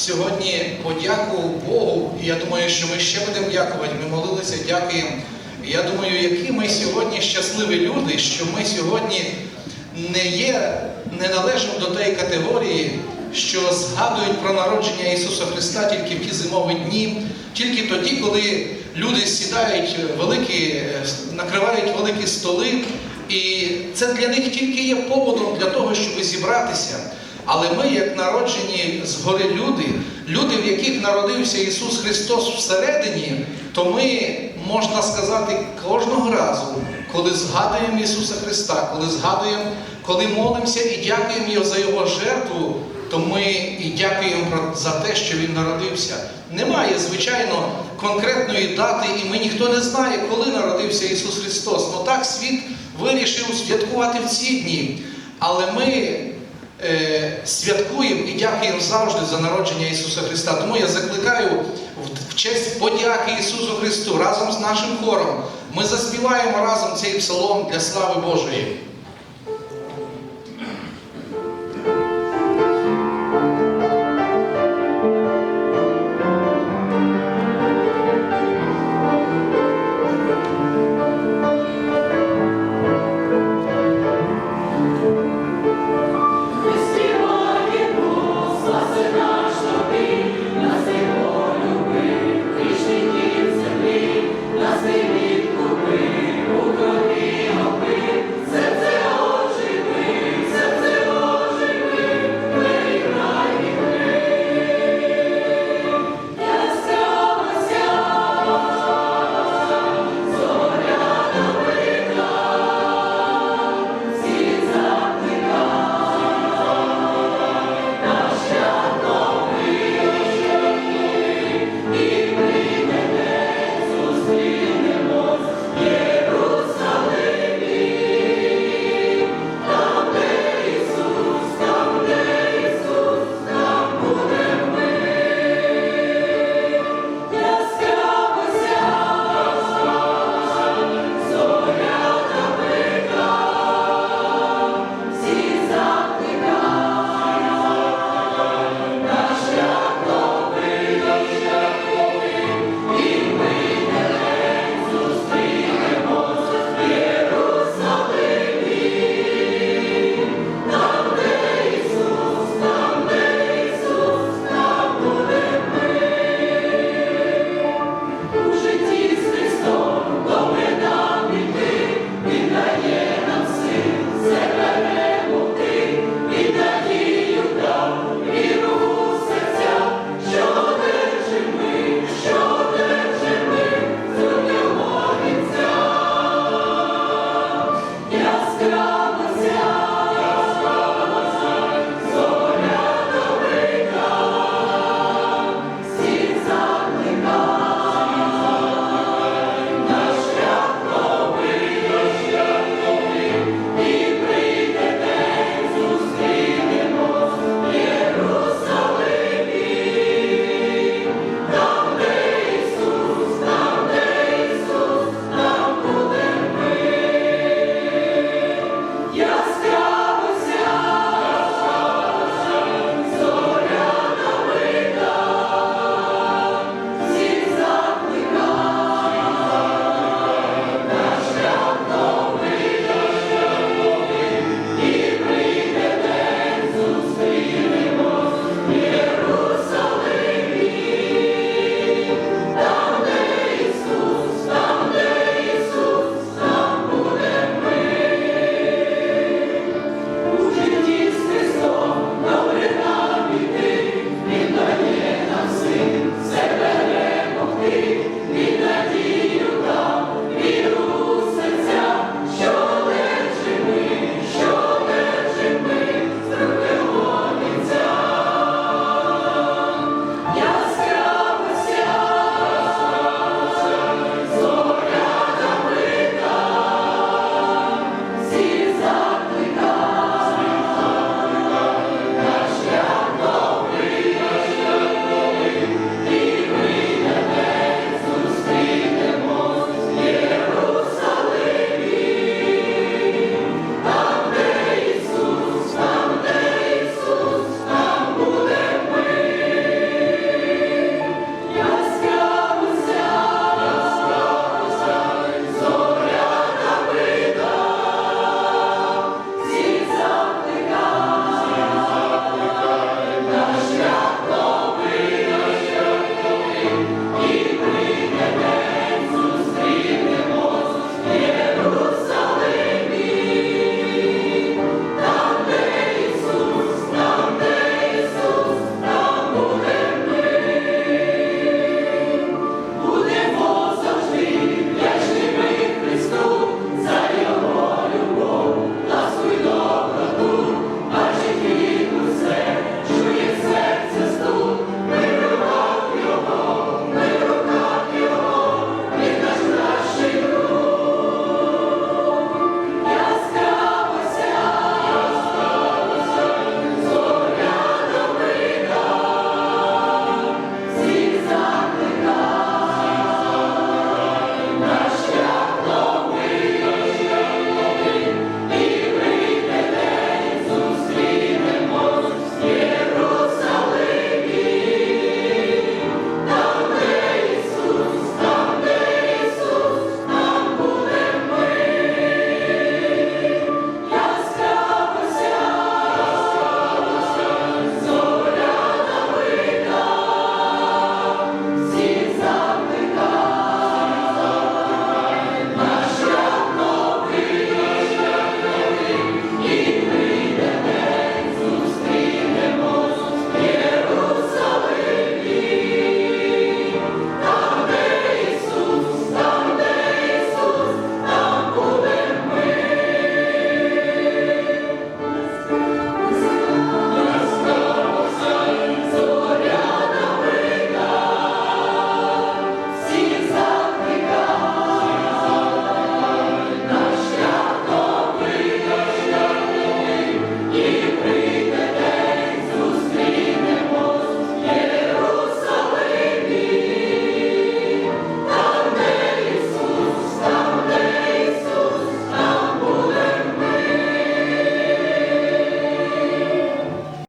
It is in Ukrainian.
сьогодні подяку Богу. І я думаю, що ми ще будемо дякувати. Ми молилися, дякуємо. І я думаю, які ми сьогодні щасливі люди, що ми сьогодні не є, не належимо до тієї категорії, що згадують про народження Ісуса Христа тільки в ті зимові дні, тільки тоді, коли люди сідають великі, накривають великі столи, і це для них тільки є поводом для того, щоб зібратися. Але ми, як народжені згори люди, люди, в яких народився Ісус Христос всередині, то ми, можна сказати, кожного разу, коли згадуємо Ісуса Христа, коли згадуємо, коли молимося і дякуємо Його за Його жертву, то ми і дякуємо за те, що Він народився. Немає, звичайно, конкретної дати, і ми ніхто не знає, коли народився Ісус Христос. Ну так світ вирішив святкувати в ці дні. Але ми е, святкуємо і дякуємо завжди за народження Ісуса Христа. Тому я закликаю в, честь подяки Ісусу Христу разом з нашим хором. Ми заспіваємо разом цей псалом для слави Божої.